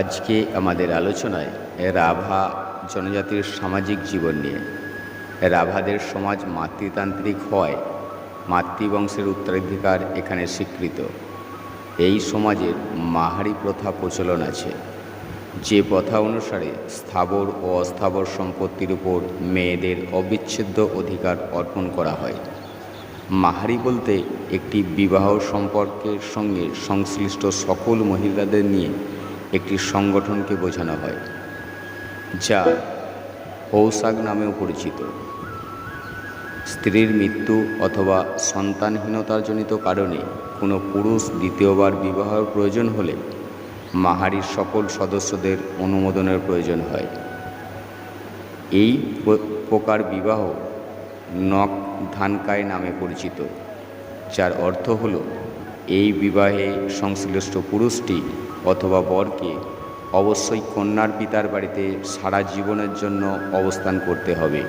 আজকে আমাদের আলোচনায় রাভা জনজাতির সামাজিক জীবন নিয়ে। রাভাদের সমাজ মাতৃতান্ত্রিক হয় মাতৃবংশের উত্তরাধিকার এখানে স্বীকৃত। এই সমাজের মাহারি প্রথা প্রচলন আছে। যে প্রথা অনুসারে স্থাবর ও অস্থাবর সম্পত্তির উপর মেয়েদের অবিচ্ছেদ্য অধিকার অর্পণ করা হয়। মাহারি বলতে একটি বিবাহ সম্পর্কের সঙ্গে সংশ্লিষ্ট সকল মহিলাদের নিয়ে একটি সংগঠনকে বোঝানো হয়, যা পৌষাক নামেও পরিচিত। স্ত্রীর মৃত্যু অথবা সন্তানহীনতাজনিত কারণে কোনো পুরুষ দ্বিতীয়বার বিবাহের প্রয়োজন হলে মাহারির সকল সদস্যদের অনুমোদনের প্রয়োজন হয়। এই প্রকার বিবাহ নক ধানকায় নামে পরিচিত, যার অর্থ হল এই বিবাহে সংশ্লিষ্ট পুরুষটি অথবা বরকে অবশ্যই কন্যার পিতার বাড়িতে সারা জীবনের জন্য অবস্থান করতে হবে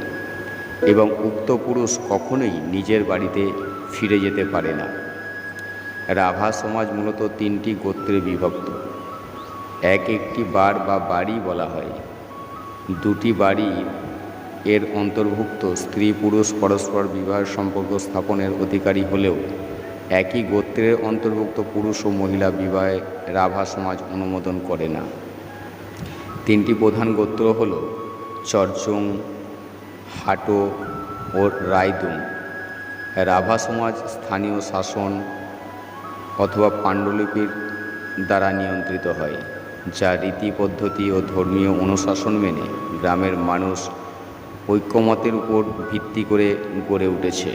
এবং উক্ত পুরুষ কখনোই নিজের বাড়িতে ফিরে যেতে পারে না। রাভা সমাজ মূলত তিনটি গোত্রে বিভক্ত। এক একটি বার বা বাড়ি বলা হয়। দুটি বাড়ি এর অন্তর্ভুক্ত স্ত্রী পুরুষ পরস্পর বিবাহ সম্পর্ক স্থাপনের অধিকারী হলেও একই গোত্রের অন্তর্ভুক্ত পুরুষ ও মহিলা বিবাহে রাভা সমাজ অনুমোদন করে না। তিনটি প্রধান গোত্র হল চরচুং, হাটো ও রায়দুং রাভা সমাজ স্থানীয় শাসন অথবা পাণ্ডুলিপির দ্বারা নিয়ন্ত্রিত হয়, যা রীতি পদ্ধতি ও ধর্মীয় অনুশাসন মেনে গ্রামের মানুষ ঐক্যমতের উপর ভিত্তি করে গড়ে উঠেছে।